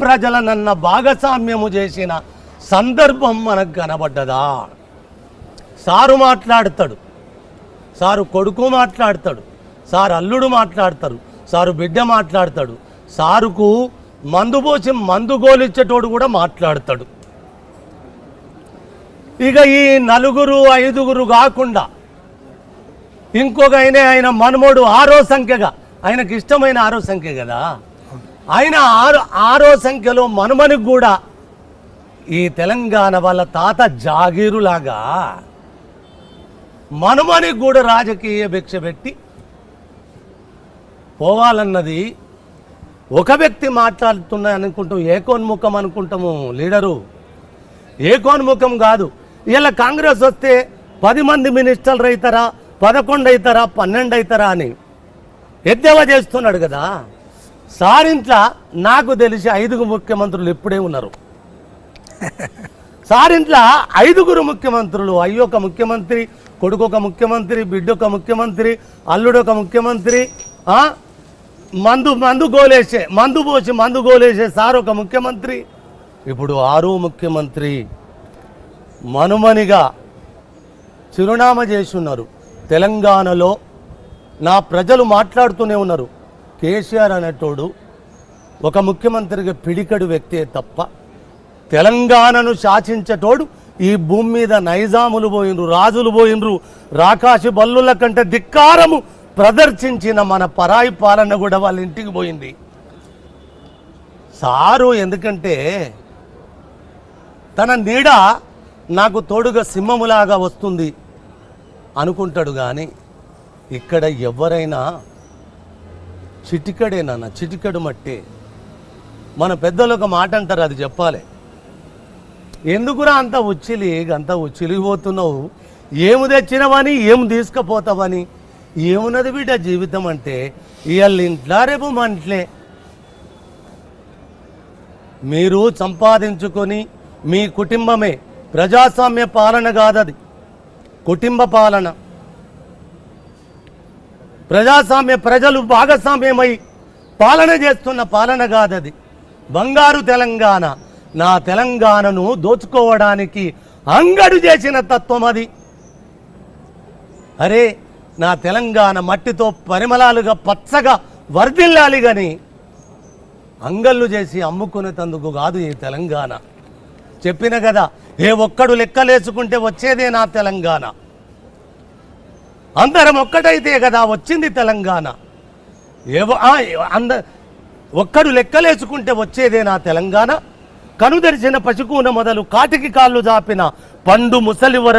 ప్రజలనన్న భాగస్వామ్యము చేసిన సందర్భం మనకు కనబడ్డదా? సారు మాట్లాడతాడు. సారు కొడుకు మాట్లాడతాడు. సారు అల్లుడు మాట్లాడతారు. సారు బిడ్డ మాట్లాడతాడు. సారుకు మందు పోసి మందు గోలిచ్చేటోడు కూడా మాట్లాడతాడు. ఇక ఈ నలుగురు ఐదుగురు కాకుండా ఇంకొక ఆయన ఆయన మనమోడు ఆరో సంఖ్యగా ఆయనకి ఇష్టమైన ఆరో సంఖ్య కదా? ఆయన ఆరు ఆరో సంఖ్యలో మనమనికి కూడా ఈ తెలంగాణ వాళ్ళ తాత జాగీరులాగా మనుమని కూడా రాజకీయ భిక్ష పెట్టి పోవాలన్నది ఒక వ్యక్తి మాట్లాడుతున్నా అనుకుంటాం ఏకోన్ముఖం అనుకుంటాము లీడరు. ఏకోన్ముఖం కాదు. ఇలా కాంగ్రెస్ వస్తే పది మంది మినిస్టర్లు అవుతారా పదకొండు అవుతారా పన్నెండు అవుతారా అని ఎద్దేవా చేస్తున్నాడు కదా. సారింట్లా నాకు తెలిసి ఐదుగురు ముఖ్యమంత్రులు ఇప్పుడే ఉన్నారు. సారింట్లా ఐదుగురు ముఖ్యమంత్రులు అయ్యొక ముఖ్యమంత్రి కొడుకు ఒక ముఖ్యమంత్రి బిడ్డ ఒక ముఖ్యమంత్రి అల్లుడు ఒక ముఖ్యమంత్రి మందు మందు గోలేసే మందు పోసి మందు గోలేసే సార్ ఒక ముఖ్యమంత్రి. ఇప్పుడు ఆరు ముఖ్యమంత్రి మనుమనిగా చిరునామా చేసి ఉన్నారు. తెలంగాణలో నా ప్రజలు మాట్లాడుతూనే ఉన్నారు. కేసీఆర్ అనేటోడు ఒక ముఖ్యమంత్రిగా పిడికడు వ్యక్తే తప్ప తెలంగాణను శాసించేటోడు ఈ భూమి మీద నైజాములు పోయినరు రాజులు పోయినరు రాకాశి బల్లుల కంటే ధిక్కారము ప్రదర్శించిన మన పరాయి పాలన కూడా వాళ్ళ ఇంటికి పోయింది. సారు ఎందుకంటే తన నీడ నాకు తోడుగా సింహములాగా వస్తుంది అనుకుంటాడు కానీ ఇక్కడ ఎవరైనా చిటికడేనా చిటికడు మట్టే. మన పెద్దలు ఒక మాట అంటారు అది చెప్పాలి. ఎందుకురా అంత ఉచ్చిలి అంత ఉచ్చిలిపోతున్నావు? ఏము తెచ్చినవని ఏం తీసుకుపోతావని? ఏమున్నది బిడ్డ జీవితం అంటే? ఇవాళ ఇంట్లో రేపు మంట్లే. మీరు సంపాదించుకొని మీ కుటుంబమే. ప్రజాస్వామ్య పాలన కాదది. కుటుంబ పాలన. ప్రజాస్వామ్య ప్రజలు భాగస్వామ్యమై పాలన చేస్తున్న పాలన కాదది. బంగారు తెలంగాణ నా తెలంగాణను దోచుకోవడానికి అంగడు చేసిన తత్వం అది. అరే నా తెలంగాణ మట్టితో పరిమళాలుగా పచ్చగా వర్ధిల్లాలి కానీ అంగళ్ళు చేసి అమ్ముకునేటందుకు కాదు ఈ తెలంగాణ. చెప్పిన కదా ఏ ఒక్కడు లెక్కలేసుకుంటే వచ్చేదే నా తెలంగాణ. అందరం ఒక్కటైతే కదా వచ్చింది తెలంగాణ. ఏవో ఆ, అంద ఒక్కడు లెక్కలేసుకుంటే వచ్చేదే నా తెలంగాణ. కనుదరిచిన పశుకూన మొదలు కాటికి కాళ్ళు జాపిన పండు ముసలి వరకు